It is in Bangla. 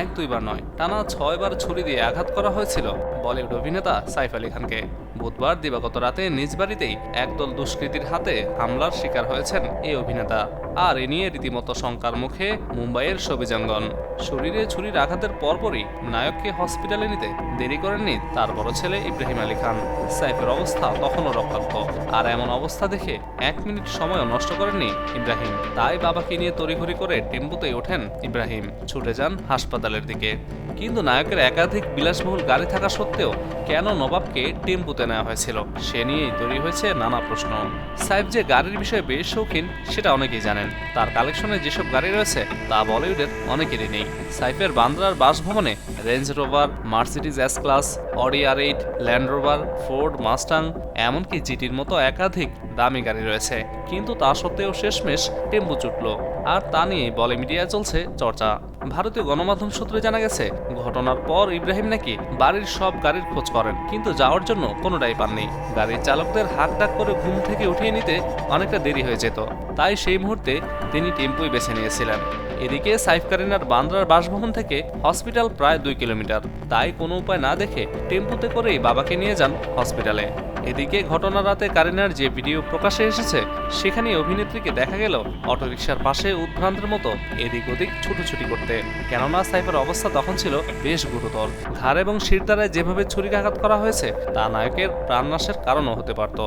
এক দুইবার নয়, টানা ছয়বার ছুরি দিয়ে আঘাত করা হয়েছিল। বলিউড অভিনেতা সাইফ আলী খানকে বুধবার দিবাগত রাতে নিজ বাড়িতেই একদল দুষ্কৃতীর হাতে হামলার শিকার হয়েছেন এই অভিনেতা। আর এ নিয়ে রীতিমতো শঙ্কার মুখে মুম্বাইয়ের সবিজাঙ্গন। শরীরে ছুরির আঘাতের পরপরই নায়ককে হসপিটালে নিতে দেরি করেননি তার বড় ছেলে ইব্রাহিম আলী খান। সাইফের অবস্থা তখনও রক্ষাক্ত আর এমন অবস্থা দেখে এক মিনিট সময়ও নষ্ট করেননি ইব্রাহিম। তাই বাবাকে নিয়ে তড়িঘড়ি করে টেম্পুতেই ওঠেন ইব্রাহিম। ছুটে যান হাসপাতালের দিকে। কিন্তু নায়কের একাধিক বিলাসবহুল গাড়ি থাকা সত্ত্বেও কেন নবাবকে টেম্পুতে নেওয়া হয়েছিল? সে নিয়েই তৈরি হয়েছে নানা প্রশ্ন। সাইফ যে গাড়ির বিষয়ে বেশ শৌখিন, সেটা অনেকেই জানেন। তার কালেকশনে যেসব গাড়ি রয়েছে, তা বলিউডের অনেকেরই নেই। সাইফের বান্দ্রার বাসভবনে Range Rover, Mercedes S class, Audi R eight, Land Rover, Ford, Mustang এমনকি জিটির মতো একাধিক দামি গাড়ি রয়েছে। কিন্তু তা সত্ত্বেও শেষমেশ টেম্পু চুটল। আর তা নিয়ে বলে মিডিয়ায় চলছে চর্চা। ভারতীয় গণমাধ্যম সূত্রে জানা গেছে, ঘটনার পর ইব্রাহিম নাকি বাড়ির সব গাড়ির খোঁজ করেন, কিন্তু যাওয়ার জন্য কোনোটাই পাননি। গাড়ির চালকদের হাক ডাক করে ঘুম থেকে উঠিয়ে নিতে অনেকটা দেরি হয়ে যেত। তাই সেই মুহূর্তে তিনি টেম্পুই বেছে নিয়েছিলেন। এদিকে সাইফ কারিনার বান্দ্রার বাসভবন থেকে হসপিটাল প্রায় দুই কিলোমিটার। তাই কোনো উপায় না দেখে টেম্পুতে করেই বাবাকে নিয়ে যান হসপিটালে। এদিকে ঘটনা রাতে কারিনার যে ভিডিও প্রকাশে এসেছে সেখানে অভিনেত্রীকে দেখা গেল অটোরিকশার পাশে উদ্ভ্রান্তের মতো এদিক ওদিক ছুটোছুটি করতে। কেননা সাইফের অবস্থা তখন ছিল বেশ গুরুতর। ঘাড় এবং শিরদারায় যেভাবে ছুরিকাঘাত করা হয়েছে, তা নায়কের প্রাণনাশের কারণও হতে পারত।